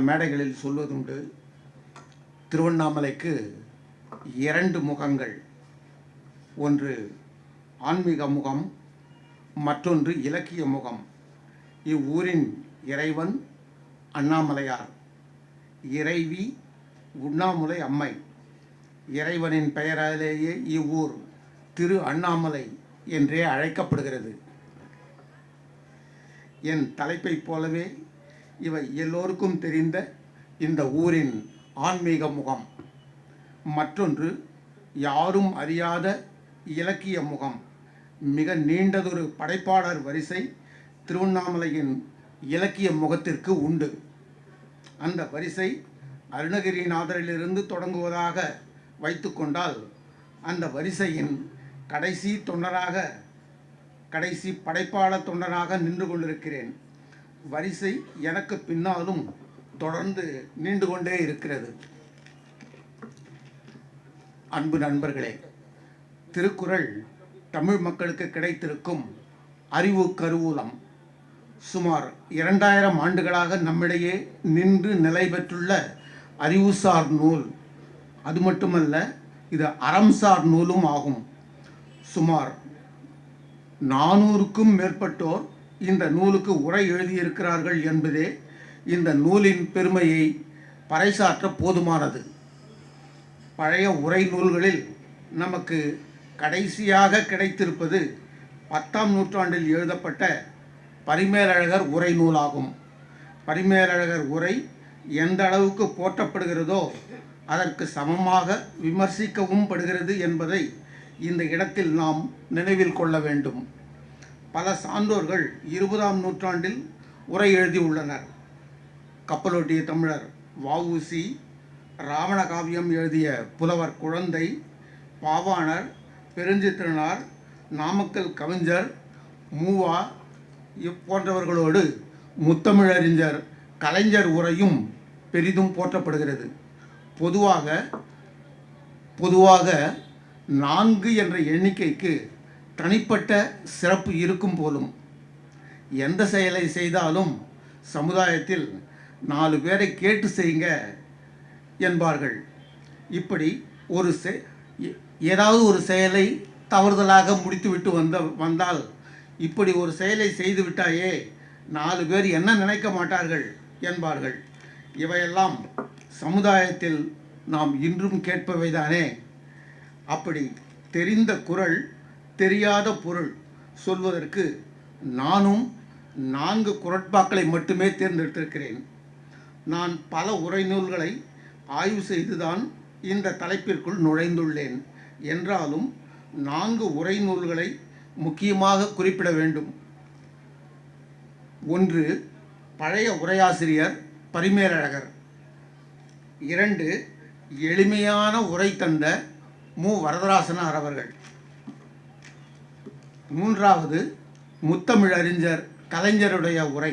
மேடைகளில் சொல்வதுண்டு. திருவண்ணாமலைக்கு இரண்டு முகங்கள். ஒன்று ஆன்மீக முகம் மற்றொன்று இலக்கிய முகம். இவ்வூரின் இறைவன் அண்ணாமலையார். இறைவி உண்ணாமுலை அம்மை. இறைவனின் பெயராலேயே இவ்வூர் திரு அண்ணாமலை என்றே அழைக்கப்படுகிறது. என் தலைப்பைப் போலவே இவை எல்லோருக்கும் தெரிந்த இந்த ஊரின் ஆன்மீக முகம். மற்றொன்று யாரும் அறியாத இலக்கிய முகம். மிக நீண்டதொரு படைப்பாளர் வரிசை திருவண்ணாமலையின் இலக்கிய முகத்திற்கு உண்டு. அந்த வரிசை அருணகிரிநாதரிலிருந்து தொடங்குவதாக வைத்துக்கொண்டால் அந்த வரிசையின் கடைசி தொண்டராக கடைசி படைப்பாளர் தொண்டராக நின்று கொண்டிருக்கிறேன். வரிசை எனக்கு பின்னாலும் தொடர்ந்து நீண்டு கொண்டே இருக்கிறது. அன்பு நண்பர்களே திருக்குறள் தமிழ் மக்களுக்கு கிடைத்திருக்கும் அறிவு கருவூலம். சுமார் இரண்டாயிரம் ஆண்டுகளாக நம்மிடையே நின்று நிலை பெற்றுள்ள அறிவுசார் நூல். அது மட்டுமல்ல இது அறம்சார் நூலும் ஆகும். சுமார் நானூறுக்கும் மேற்பட்டோர் இந்த நூலுக்கு உரை எழுதியிருக்கிறார்கள் என்பதே இந்த நூலின் பெருமையை பறைசாற்ற போதுமானது. பழைய உரை நூல்களில் நமக்கு கடைசியாக கிடைத்திருப்பது பத்தாம் நூற்றாண்டில் எழுதப்பட்ட பரிமேலழகர் உரை நூலாகும். பரிமேலழகர் உரை எந்த அளவுக்கு போற்றப்படுகிறதோ அதற்கு சமமாக விமர்சிக்கவும் படுகிறது என்பதை இந்த இடத்தில் நாம் நினைவில் கொள்ள வேண்டும். பல சான்றோர்கள் இருபதாம் நூற்றாண்டில் உரை எழுதியுள்ளனர். கப்பலோட்டிய தமிழர் வஉசி ராவண காவியம் எழுதிய புலவர் குழந்தை பாவாணர் பெருஞ்சித்திரனார் நாமக்கல் கவிஞர் மூவா போன்றவர்களோடு முத்தமிழறிஞர் கலைஞர் உரையும் பெரிதும் போற்றப்படுகிறது. பொதுவாக பொதுவாக நான்கு என்ற எண்ணிக்கைக்கு தனிப்பட்ட சிறப்பு இருக்கும் போலும் எந்த செயலை செய்தாலும் சமுதாயத்தில் நாலு பேரை கேட்டு செய்யுங்க என்பார்கள். இப்படி ஒரு செ எ- ஏதாவது ஒரு செயலை தவறுதலாக முடித்துவிட்டு வந்த வந்தால் இப்படி ஒரு செயலை செய்து விட்டாயே நாலு பேர் என்ன நினைக்க மாட்டார்கள் என்பார்கள். இவையெல்லாம் சமுதாயத்தில் நாம் இன்றும் கேட்பவைதானே. அப்படி தெரிந்த குரல் தெரியாத பொருள் சொல்வதற்கு நானும் நான்கு குரட்பாக்களை மட்டுமே தேர்ந்தெடுத்திருக்கிறேன். நான் பல உரைநூல்களை ஆய்வு செய்துதான் இந்த தலைப்பிற்குள் நுழைந்துள்ளேன். என்றாலும் நான்கு உரைநூல்களை முக்கியமாக குறிப்பிட வேண்டும். ஒன்று பழைய உரையாசிரியர் பரிமேலழகர். இரண்டு எளிமையான உரை தந்த மு. வரதராசனார் அவர்கள். மூன்றாவது முத்தமிழறிஞர் கலைஞருடைய உரை.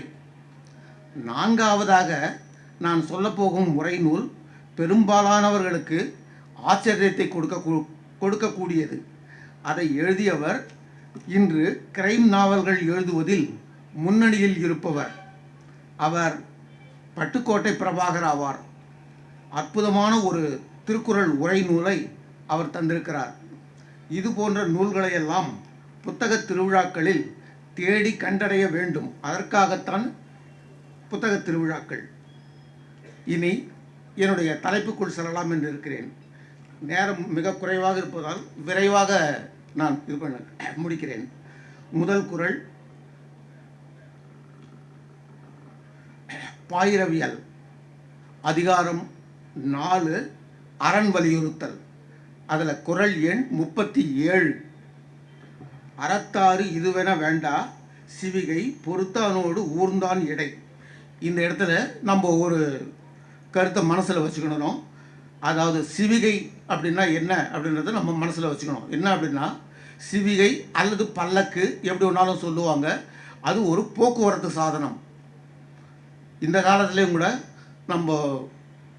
நான்காவதாக நான் சொல்லப்போகும் உரை நூல் பெரும்பாலானவர்களுக்கு ஆச்சரியத்தை கொடுக்க கொடுக்கக்கூடியது. அதை எழுதியவர் இன்று கிரைம் நாவல்கள் எழுதுவதில் முன்னணியில் இருப்பவர். அவர் பட்டுக்கோட்டை பிரபாகர் ஆவார். அற்புதமான ஒரு திருக்குறள் உரை நூலை அவர் தந்திருக்கிறார். இது போன்ற நூல்களையெல்லாம் புத்தக திருவிழாக்களில் தேடி கண்டடைய வேண்டும். அதற்காகத்தான் புத்தக திருவிழாக்கள். இனி என்னுடைய தலைப்புக்குள் செல்லலாம் என்று இருக்கிறேன். நேரம் மிக குறைவாக இருப்பதால் விரைவாக நான் இது பண்ண முடிக்கிறேன். முதல் குறள் பாயிரவியல். அதிகாரம் நாலு. அரண் வலியுறுத்தல். அதில் குறள் எண் முப்பத்தி ஏழு. அறத்தாறு இதுவென வேண்டா சிவிகை பொறுத்தானோடு ஊர்ந்தான் இடை இந்த இடத்துல நம்ம ஒரு கருத்தை மனசில் வச்சுக்கணும். அதாவது சிவிகை அப்படின்னா என்ன அப்படின்றத நம்ம மனசில் வச்சுக்கணும். என்ன அப்படின்னா சிவிகை அல்லது பல்லக்கு எப்படி வேணாலும் சொல்லுவாங்க. அது ஒரு போக்குவரத்து சாதனம். இந்த காலத்துலேயும் கூட நம்ம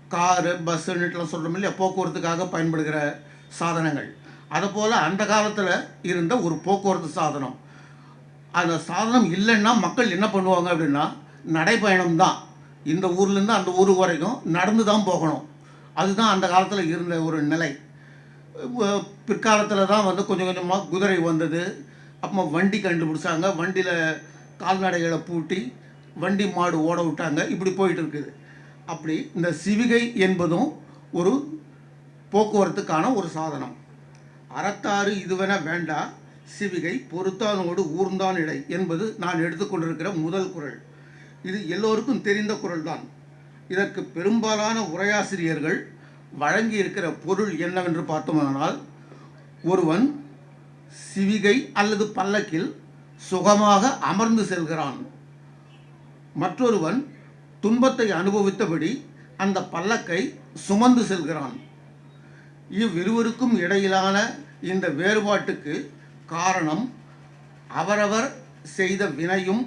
காரு பஸ்ஸுன்னுட்டுலாம் சொல்கிறோம் இல்லையா போக்குவரத்துக்காக பயன்படுகிற சாதனங்கள். அதுபோல் அந்த காலத்தில் இருந்த ஒரு போக்குவரத்து சாதனம். அந்த சாதனம் இல்லைன்னா மக்கள் என்ன பண்ணுவாங்க அப்படின்னா நடைப்பயணம் தான். இந்த ஊர்லேருந்து அந்த ஊர் வரைக்கும் நடந்து தான் போகணும். அதுதான் அந்த காலத்தில் இருந்த ஒரு நிலை. பிற்காலத்தில் தான் வந்து கொஞ்சம் கொஞ்சமாக குதிரை வந்தது. அப்போ வண்டி கண்டுபிடிச்சாங்க. வண்டியில் கால்நடைகளை பூட்டி வண்டி மாடு ஓட விட்டாங்க. இப்படி போயிட்டு இருக்குது. அப்படி இந்த சிவிகை என்பதும் ஒரு போக்குவரத்துக்கான ஒரு சாதனம். அறத்தாறு இதுவென வேண்டா சிவிகை பொறுத்தானோடு ஊர்ந்தான் இடை என்பது நான் எடுத்துக்கொண்டிருக்கிற முதல் குறள் இது எல்லோருக்கும் தெரிந்த குறள்தான் இதற்கு பெரும்பாலான உரையாசிரியர்கள் வழங்கி இருக்கிற பொருள் என்னவென்று பார்த்தோமானால் ஒருவன் சிவிகை அல்லது பல்லக்கில் சுகமாக அமர்ந்து செல்கிறான். மற்றொருவன் துன்பத்தை அனுபவித்தபடி அந்த பல்லக்கை சுமந்து செல்கிறான். இவ்விருவருக்கும் இடையிலான இந்த வேறுபாட்டுக்கு காரணம் அவரவர் செய்த வினையும்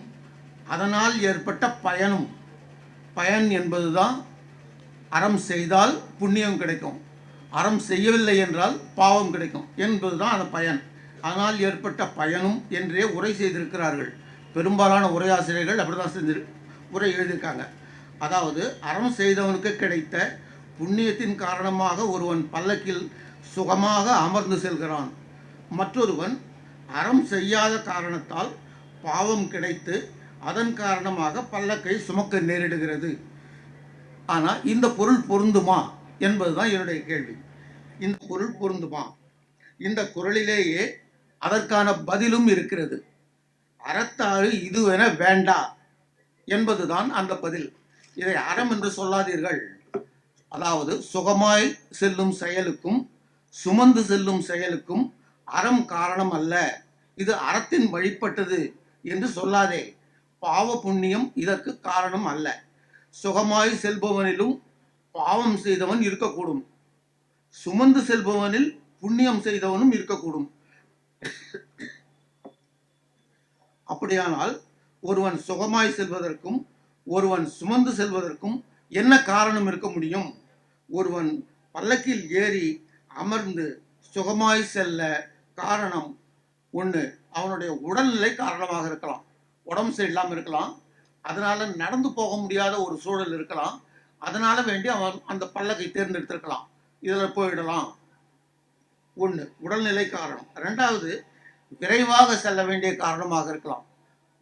அதனால் ஏற்பட்ட பயனும். பயன் என்பதுதான் அறம் செய்தால் புண்ணியம் கிடைக்கும். அறம் செய்யவில்லை என்றால் பாவம் கிடைக்கும் என்பதுதான் அந்த பயன். அதனால் ஏற்பட்ட பயனும் என்றே உரை செய்திருக்கிறார்கள். பெரும்பாலான உரையாசிரியர்கள் அப்படிதான் செஞ்சு உரை எழுதியிருக்காங்க. அதாவது அறம் செய்தவனுக்கு கிடைத்த புண்ணியத்தின் காரணமாக ஒருவன் பல்லக்கில் சுகமாக அமர்ந்து செல்கிறான். மற்றொருவன் அறம் செய்யாத காரணத்தால் பாவம் கிடைத்து அதன் காரணமாக பல்லக்கை சுமக்க நேரிடுகிறது. ஆனால் இந்த பொருள் பொருந்துமா என்பதுதான் என்னுடைய கேள்வி. இந்த பொருள் பொருந்துமா? இந்த குரலிலேயே அதற்கான பதிலும் இருக்கிறது. அறத்தாறு இதுவென வேண்டா என்பதுதான் அந்த பதில். இதை அறம் என்று சொல்லாதீர்கள். அதாவது சுகமாய் செல்லும் செயலுக்கும் சுமந்து செல்லும் செயலுக்கும் அறம் காரணம் அல்ல இது அறத்தின் வழிபட்டது என்று சொல்லாதே. பாவ புண்ணியம் இதற்கு காரணம் அல்ல. சுகமாய் செல்பவனிலும் பாவம் செய்தவன் இருக்கக்கூடும். சுமந்து செல்பவனில் புண்ணியம் செய்தவனும் இருக்கக்கூடும். அப்படியானால் ஒருவன் சுகமாய் செல்வதற்கும் ஒருவன் சுமந்து செல்வதற்கும் என்ன காரணம் இருக்க முடியும்? ஒருவன் பல்லக்கில் ஏறி அமர்ந்து சுகமாய் செல்ல காரணம் ஒன்று அவனுடைய உடல்நிலை காரணமாக இருக்கலாம். உடம்பு சரியில்லாமல் இருக்கலாம். அதனால நடந்து போக முடியாத ஒரு சூழல் இருக்கலாம். அதனால வேண்டி அவன் அந்த பல்லக்கை தேர்ந்தெடுத்திருக்கலாம். இதில் போயிடலாம். ஒன்று உடல்நிலை காரணம். ரெண்டாவது விரைவாக செல்ல வேண்டிய காரணமாக இருக்கலாம்.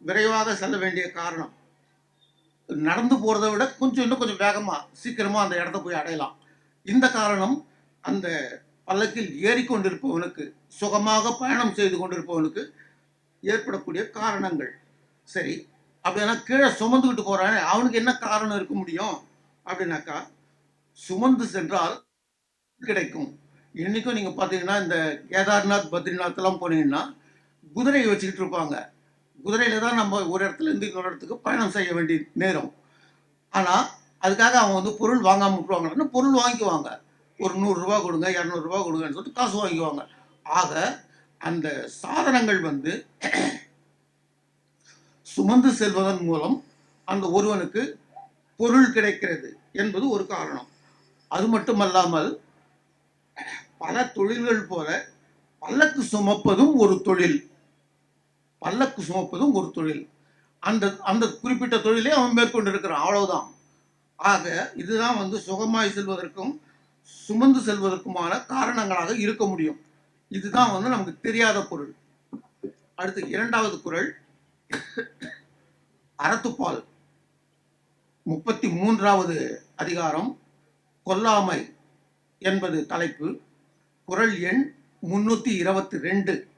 விரைவாக செல்ல வேண்டிய காரணம். நடந்து போகிறத விட கொஞ்சம் இன்னும் கொஞ்சம் வேகமாக சீக்கிரமாக அந்த இடத்த போய் அடையலாம். இந்த காரணம் அந்த பல்லக்கில் ஏறிக்கொண்டிருப்பவனுக்கு சுகமாக பயணம் செய்து கொண்டிருப்பவனுக்கு ஏற்படக்கூடிய காரணங்கள். சரி அப்படின்னா கீழே சுமந்துக்கிட்டு போறானே அவனுக்கு என்ன காரணம் இருக்க முடியும்? அப்படின்னாக்கா சுமந்து சென்றால் கிடைக்கும். இன்னைக்கும் நீங்க பாத்தீங்கன்னா இந்த கேதார்நாத் பத்ரிநாத் எல்லாம் போனீங்கன்னா குதிரையை வச்சுக்கிட்டு இருப்பாங்க. குதிரையில தான் நம்ம ஒரு இடத்துல இருந்து இன்னொரு இடத்துக்கு பயணம் செய்ய வேண்டிய நேரம். ஆனா அதுக்காக அவங்க வந்து பொருள் வாங்காமல் விட்டுருவாங்கன்னா பொருள் வாங்கிக்குவாங்க. ஒரு நூறுரூவா கொடுங்க இரநூறுபா கொடுங்கன்னு சொல்லிட்டு காசு வாங்கிக்குவாங்க. ஆக அந்த சாதனங்கள் வந்து சுமந்து செல்வதன் மூலம் அந்த ஒருவனுக்கு பொருள் கிடைக்கிறது என்பது ஒரு காரணம். அது மட்டுமல்லாமல் பல தொழில்கள் போல பல்லக்கு சுமப்பதும் ஒரு தொழில். பல்லக்கு சுமப்பதும் ஒரு தொழில். அந்த அந்த குறிப்பிட்ட தொழிலே அவன் மேற்கொண்டிருக்கிறான். அவ்வளவுதான். ஆக இதுதான் வந்து சுகமாய் செல்வதற்கும் சுமந்து செல்வதற்குமான காரணங்களாக இருக்க முடியும். இதுதான் வந்து நமக்கு தெரியாத பொருள். அடுத்து இரண்டாவது குறள் அறத்துப்பால். முப்பத்தி மூன்றாவது அதிகாரம். கொல்லாமை என்பது தலைப்பு. குறள் எண் முன்னூத்தி இருபத்தி ரெண்டு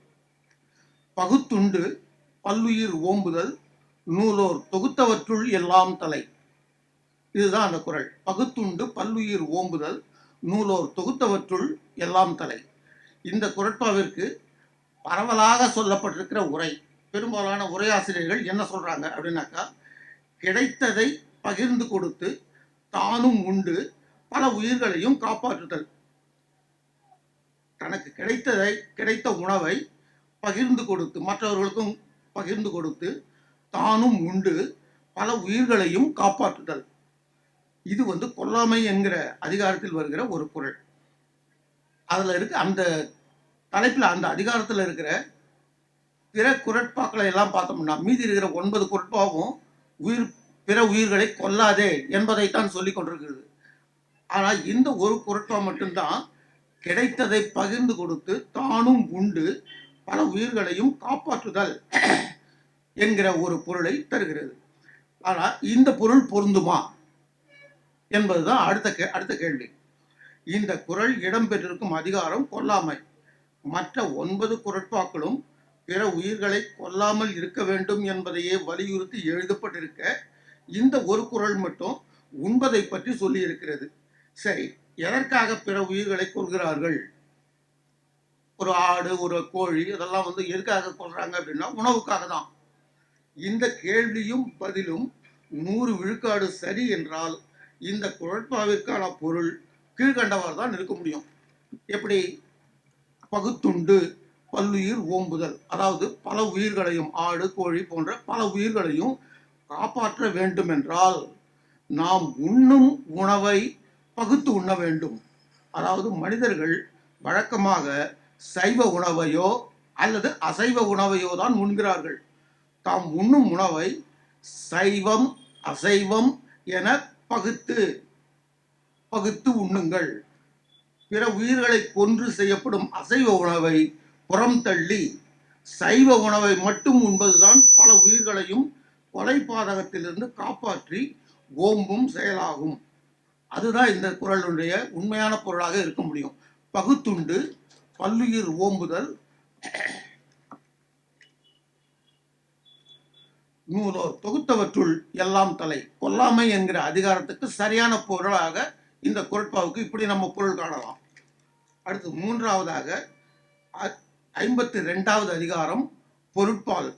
பகுத்துண்டு பல்லுயிர் ஓம்புதல் நூலோர் தொகுத்தவற்றுள் எல்லாம் தலை. இதுதான் அந்த குறள் பகுத்துண்டு பல்லுயிர் ஓம்புதல் நூலோர் தொகுத்தவற்றுள் எல்லாம் தலை. இந்த குரட்பாவிற்கு பரவலாக சொல்லப்பட்டிருக்கிற உரை பெரும்பாலான உரையாசிரியர்கள் என்ன சொல்றாங்க அப்படின்னாக்கா கிடைத்ததை பகிர்ந்து கொடுத்து தானும் உண்டு பல உயிர்களையும் காப்பாற்றுதல். தனக்கு கிடைத்ததை கிடைத்த உணவை பகிர்ந்து கொடுத்து மற்றவர்களுக்கும் பகிர்ந்து கொடுத்து தானும் உண்டு பல உயிர்களையும் காப்பாற்றுதல். இது வந்து கொல்லாமை என்கிற அதிகாரத்தில் வருகிற ஒரு குரல். அதில் இருக்க அந்த தலைப்பில் அந்த அதிகாரத்தில் இருக்கிற பிற குரட்பாக்களை எல்லாம் பார்த்தோம்னா மீதி இருக்கிற ஒன்பது குரட்பாவும் உயிர் பிற உயிர்களை கொல்லாதே என்பதைத்தான் சொல்லி கொண்டிருக்கிறது. ஆனால் இந்த ஒரு குரட்பா மட்டும்தான் கிடைத்ததை பகிர்ந்து கொடுத்து தானும் உண்டு பல உயிர்களையும் காப்பாற்றுதல் என்கிற ஒரு பொருளை தருகிறது. ஆனால் இந்த பொருள் பொருந்துமா? என்பதுதான் அடுத்த கே அடுத்த கேள்வி. இந்த குரல் இடம்பெற்றிருக்கும் அதிகாரம் கொல்லாமை. மற்ற ஒன்பது குரட்பாக்களும் பிற உயிர்களை கொல்லாமல் இருக்க வேண்டும் என்பதையே வலியுறுத்தி எழுதப்பட்டிருக்க இந்த ஒரு குரல் மட்டும் உண்பதை பற்றி சொல்லி இருக்கிறது சரி எதற்காக பிற உயிர்களை கொள்கிறார்கள் ஒரு ஆடு ஒரு கோழி இதெல்லாம் வந்து எதுக்காக கொள்றாங்க அப்படின்னா உணவுக்காக தான். இந்த கேள்வியும் பதிலும் நூறு விழுக்காடு சரி என்றால் இந்த குழப்பாவிற்கான பொருள் கீழ்கண்டவாறு தான் இருக்க முடியும். எப்படி? பகுத்துண்டு பல்லுயிர் ஓம்புதல். அதாவது பல உயிர்களையும் ஆடு கோழி போன்ற பல உயிர்களையும் காப்பாற்ற வேண்டும் என்றால் நாம் உண்ணும் உணவை பகுத்து உண்ண வேண்டும். அதாவது மனிதர்கள் வழக்கமாக சைவ உணவையோ அல்லது அசைவ உணவையோ தான் உண்கிறார்கள். தாம் உண்ணும் உணவை சைவம் அசைவம் என பகுத்து பகுத்து உண்ணுங்கள். பிற உயிர்களை கொன்று செய்யப்படும் அசைவ உணவை புறம் தள்ளி சைவ உணவை மட்டும் உண்பதுதான் பல உயிர்களையும் கொலை பாதகத்திலிருந்து காப்பாற்றி ஓம்பும் செயலாகும். அதுதான் இந்த குரலுடைய உண்மையான பொருளாக இருக்க முடியும். பகுத்துண்டு பல்லுயிர் ஓம்புதல் நூலோர் தொகுத்தவற்றுள் எல்லாம் தலை. கொல்லாமை என்கிற அதிகாரத்துக்கு சரியான பொருளாக இந்த குரட்பாவுக்கு இப்படி நம்ம பொருள் காணலாம். அடுத்து மூன்றாவதாக அ- ஐம்பத்தி ரெண்டாவது அதிகாரம் பொருட்பால்.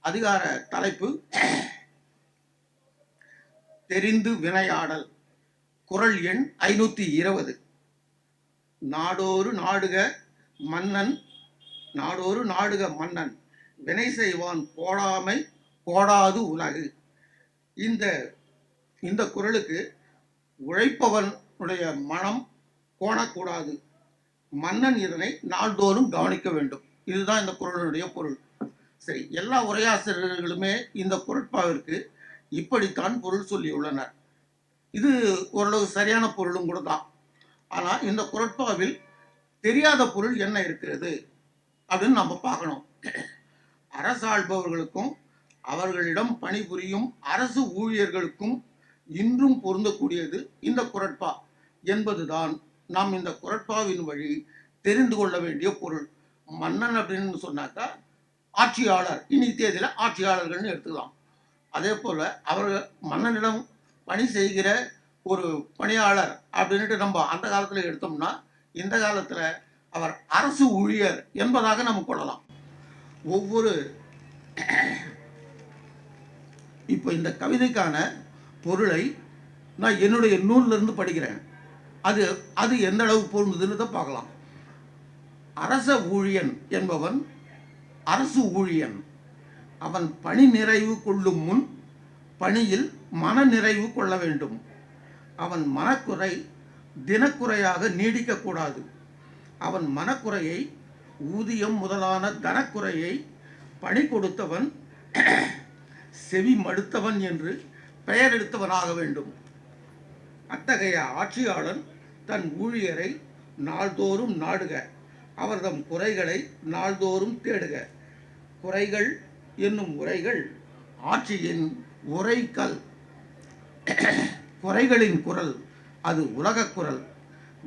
அதிகார தலைப்பு தெரிந்து வினையாடல். குரல் எண் ஐநூத்தி இருபது. நாடோறு நாடுக மன்னன் நாடோறு நாடுக மன்னன். வினை செய்வான் கோடாமை கோடாது உலகு. இந்த இந்த குறளுக்கு உழைப்பவனுடைய மனம் கோணக்கூடாது. மன்னன் இதனை நாள்தோறும் கவனிக்க வேண்டும். இதுதான் இந்த குறளுடைய பொருள். சரி எல்லா உரையாசிரியர்களுமே இந்த குரட்பாவிற்கு இப்படித்தான் பொருள் சொல்லியுள்ளனர். இது ஓரளவு சரியான பொருளும் கூட தான். ஆனால் இந்த குரட்பாவில் தெரியாத பொருள் என்ன இருக்கிறது? அப்படின்னு நம்ம பார்க்கணும். அரசாள்பவர்களுக்கும் அவர்களிடம் பணிபுரியும் அரசு ஊழியர்களுக்கும் இன்றும் பொருந்தக்கூடியது இந்த குரட்பா என்பதுதான். நாம் இந்த குரட்பாவின் வழி தெரிந்து கொள்ள வேண்டிய பொருள். மன்னன் அப்படின்னு சொன்னாக்கா ஆட்சியாளர். இனி தேதியில் ஆட்சியாளர்கள்னு எடுத்துக்கலாம். அதே போல் அவர்கள் மன்னனிடம் பணி செய்கிற ஒரு பணியாளர் அப்படின்ட்டு நம்ம அந்த காலத்தில் எடுத்தோம்னா இந்த காலத்தில் அவர் அரசு ஊழியர் என்பதாக நம்ம கொள்ளலாம். ஒவ்வொரு இப்போ இந்த கவிதைக்கான பொருளை நான் என்னுடைய நூல்ல இருந்து படிக்கிறேன். அது அது எந்த அளவு பொருந்துதுன்னு தான் பார்க்கலாம். அரச ஊழியன் என்பவன் அரசு ஊழியன். அவன் பணி நிறைவு கொள்ளும் முன் பணியில் மன நிறைவு கொள்ள வேண்டும். அவன் மனக்குறை தினக்குறையாக நீடிக்கக்கூடாது. அவன் மனக்குறையை ஊதியம் முதலான தனக்குறையை பணி கொடுத்தவன் செவி மடுத்தவன் என்று பெயர் எடுத்தவனாக வேண்டும். அத்தகைய ஆட்சியாளன் தன் ஊழியரை நாள்தோறும் நாடுக. அவர்தம் குறைகளை நாள்தோறும் தேடுக. குறைகள் என்னும் உரைகள் ஆட்சியின் உரைக்கல். குறைகளின் குரல் அது உலகக் குரல்.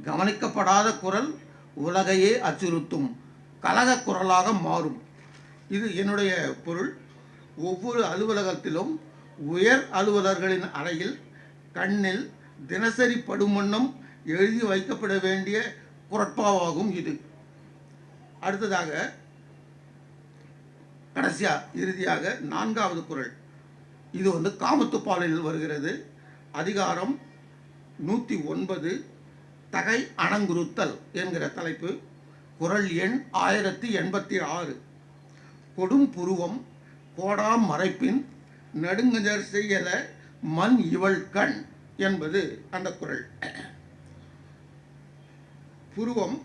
கவனிக்கப்படாத குரல் உலகையே அச்சுறுத்தும். கலகக் குரலாக மாறும். இது என்னுடைய பொருள். ஒவ்வொரு அலுவலகத்திலும் உயர் அலுவலர்களின் அறையில் கண்ணில் தினசரி படுமன்னம் எழுதி வைக்கப்பட வேண்டிய குரட்பாவாகும் இது. அடுத்ததாக கடைசியா இறுதியாக நான்காவது குறள் இது வந்து காமத்துப்பாலில் வருகிறது. அதிகாரம் நூற்றி ஒன்பது தகை அணங்குறுத்தல் என்கிற தலைப்பு. குறள் எண் ஆயிரத்தி எண்பத்தி ஆறு. கொடும் புருவம் கோடாம் மறைப்பின் நடுங்கஞ்சர் செய்யல மண் இவள் கண் என்பது அந்த குறள் புருவம்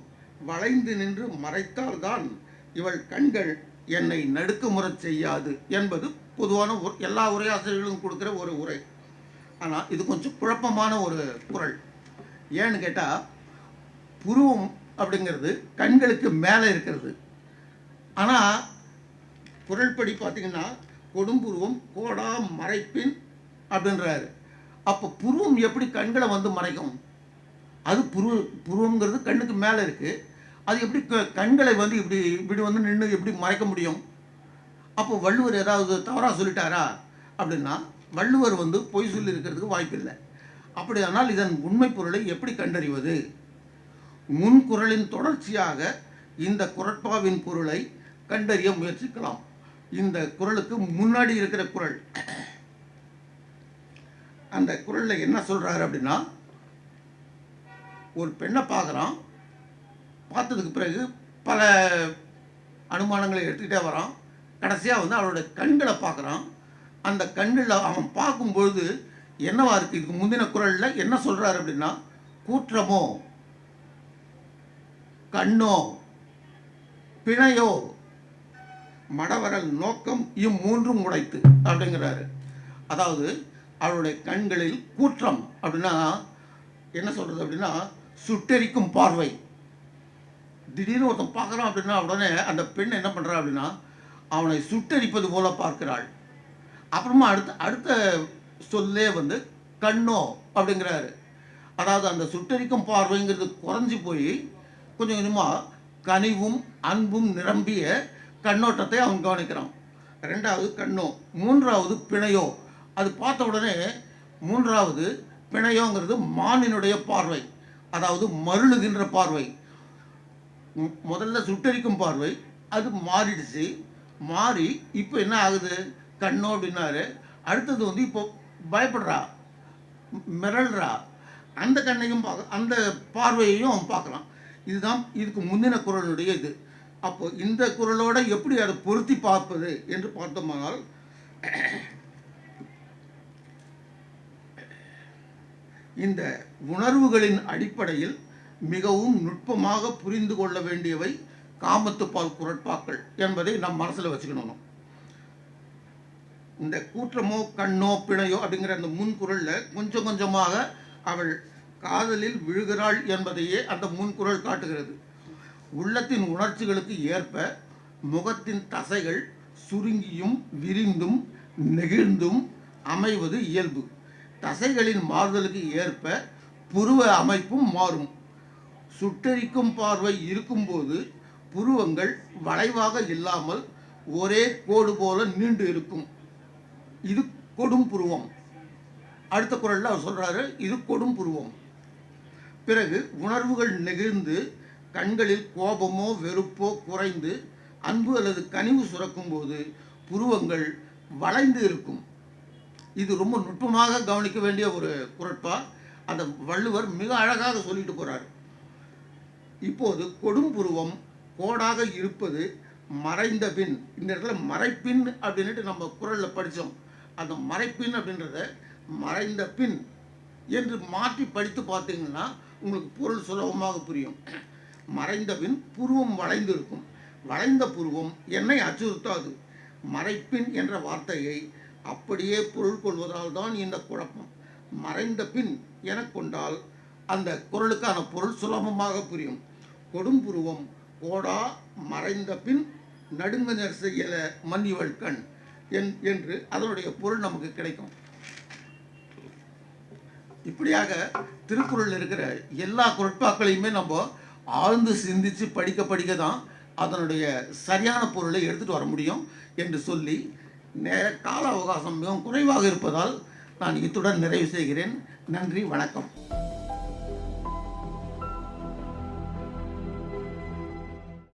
வளைந்து நின்று மறைத்தால்தான் இவள் கண்கள் என்னை நடுக்கமுறச் செய்யாது என்பது பொதுவான ஒரு- எல்லா உரையாசிரியர்களும் கொடுக்குற ஒரு உரை. ஆனால் இது கொஞ்சம் குழப்பமான ஒரு குறள் ஏன்னு கேட்டால் புருவம் அப்படிங்கிறது கண்களுக்கு மேலே இருக்கிறது. ஆனால் குரல்படி பார்த்தீங்கன்னா கொடும்புருவம் கோடா மறைப்பின் அப்படின்றாரு. அப்போ புருவம் எப்படி கண்களை வந்து மறைக்கும்? அது புரு புருவங்கிறது கண்ணுக்கு மேலே இருக்குது அது எப்படி க- கண்களை வந்து இப்படி இப்படி வந்து நின்று எப்படி மறைக்க முடியும்? அப்போ வள்ளுவர் ஏதாவது தவறாக சொல்லிட்டாரா? அப்படின்னா வள்ளுவர் வந்து பொய் சொல்லி இருக்கிறதுக்கு வாய்ப்பில்லை. அப்படியானால் இதன் உண்மை பொருளை எப்படி கண்டறிவது? முன்குரலின் தொடர்ச்சியாக இந்த குரட்பாவின் பொருளை கண்டறிய முயற்சிக்கலாம். இந்த குறளுக்கு முன்னாடி இருக்கிற குறள் அந்த குறளில் என்ன சொல்கிறாரு அப்படின்னா ஒரு பெண்ணை பார்க்குறான். பார்த்ததுக்கு பிறகு பல அனுமானங்களை எடுத்துக்கிட்டே வரான். கடைசியாக வந்து அவளோட கண்களை பார்க்குறான். அந்த கண்ணில் அவன் பார்க்கும்பொழுது என்னவா இருக்குது இதுக்கு முந்தின குறளில் என்ன சொல்கிறாரு அப்படின்னா கூற்றமோ? கண்ணோ பிணையோ மடவரல் நோக்கம் இம்மூன்றும் உடைத்து அப்படிங்கிறாரு. அதாவது அவருடைய கண்களில் கூற்றம் அப்படின்னா என்ன சொல்றது அப்படின்னா சுட்டெரிக்கும் பார்வை. திடீர்னு ஒருத்தன் பார்க்குறான் அப்படின்னா உடனே அந்த பெண் என்ன பண்ணுறா அப்படின்னா அவனை சுட்டெரிப்பது போல பார்க்கிறாள். அப்புறமா அடுத்த அடுத்த சொல்லே வந்து கண்ணோ அப்படிங்கிறாரு. அதாவது அந்த சுட்டெரிக்கும் பார்வைங்கிறது குறைஞ்சி போய் கொஞ்சம் கொஞ்சமாக கனிவும் அன்பும் நிரம்பிய கண்ணோட்டத்தை அவன் கவனிக்கிறான். ரெண்டாவது கண்ணோ மூன்றாவது பிணையோ. அது பார்த்த உடனே மூன்றாவது பிணையோங்கிறது மானினுடைய பார்வை அதாவது மருளுகின்ற பார்வை. முதல்ல சுட்டரிக்கும் பார்வை அது மாறிடுச்சு. மாறி இப்போ என்ன ஆகுது? கண்ணோ அப்படின்னாரு. அடுத்தது வந்து இப்போ பயப்படுறா மிரள்றா. அந்த கண்ணையும் பார்க்க அந்த பார்வையையும் அவன் பார்க்கலாம் இதுதான் இதுக்கு முந்தின குரலுடைய இது. அப்போ இந்த குரலோட எப்படி அதை பொருத்தி பார்ப்பது என்று பார்த்தோமானால் இந்த உணர்வுகளின் அடிப்படையில் மிகவும் நுட்பமாக புரிந்து கொள்ள வேண்டியவை காமத்துப்பால் குரட்பாக்கள் என்பதை நம் மனசில் வச்சுக்கணும். இந்த கூற்றமோ கண்ணோ பிணையோ அப்படிங்கிற அந்த முன்குரலில் கொஞ்சம் கொஞ்சமாக அவள் காதலில் விழுகிறாள் என்பதையே அந்த முன்குரல் காட்டுகிறது. உள்ளத்தின் உணர்ச்சிகளுக்கு ஏற்ப முகத்தின் தசைகள் சுருங்கியும் விரிந்தும் நெகிழ்ந்தும் அமைவது இயல்பு. தசைகளின் மாறுதலுக்கு ஏற்ப புருவ அமைப்பும் மாறும். சுட்டரிக்கும் பார்வை இருக்கும்போது புருவங்கள் வளைவாக இல்லாமல் ஒரே கோடு போல நீண்டு இருக்கும். இது கொடும் புருவம். அடுத்த குரலில் அவர் சொல்கிறாரு இது கொடும் புருவம். பிறகு உணர்வுகள் நெகிழ்ந்து கண்களில் கோபமோ வெறுப்போ குறைந்து அன்பு அல்லது கனிவு சுரக்கும் போது புருவங்கள் வளைந்து இருக்கும். இது ரொம்ப நுட்பமாக கவனிக்க வேண்டிய ஒரு குரட்பா. அந்த வள்ளுவர் மிக அழகாக சொல்லிட்டு போறார். இப்போது கொடும்புருவம் கோடாக இருப்பது மறைந்த பின் இந்த இடத்துல மறைப்பின் அப்படின்னுட்டு நம்ம குரலில் படித்தோம் அந்த மறைப்பின் அப்படின்றத மறைந்த பின் என்று மாற்றி படித்து பார்த்தீங்கன்னா உங்களுக்கு பொருள் சுலபமாக புரியும். மறைந்த பின் புருவம் வளைந்திருக்கும். வளைந்த புருவம் என்னை அச்சுறுத்தாது. மறைப்பின் என்ற வார்த்தையை அப்படியே பொருள் கொள்வதால் தான் இந்த குழப்பம். மறைந்த பின் என கொண்டால் அந்த குரலுக்கான பொருள் சுலபமாக புரியும். கொடும்புருவம் கோடா மறைந்த பின் நடுங்கஞர் செய்யல மன்னிவள் கண். என் என்று அதனுடைய பொருள் நமக்கு கிடைக்கும். இப்படியாக திருக்குறளில் இருக்கிற எல்லா குரட்பாக்களையுமே நம்ம ஆழ்ந்து சிந்தித்து படிக்க படிக்க தான் அதனுடைய சரியான பொருளை எடுத்துகிட்டு வர முடியும் என்று சொல்லி நேர கால அவகாசம் மிகவும் குறைவாக இருப்பதால் நான் இத்துடன் நிறைவு செய்கிறேன். நன்றி வணக்கம்.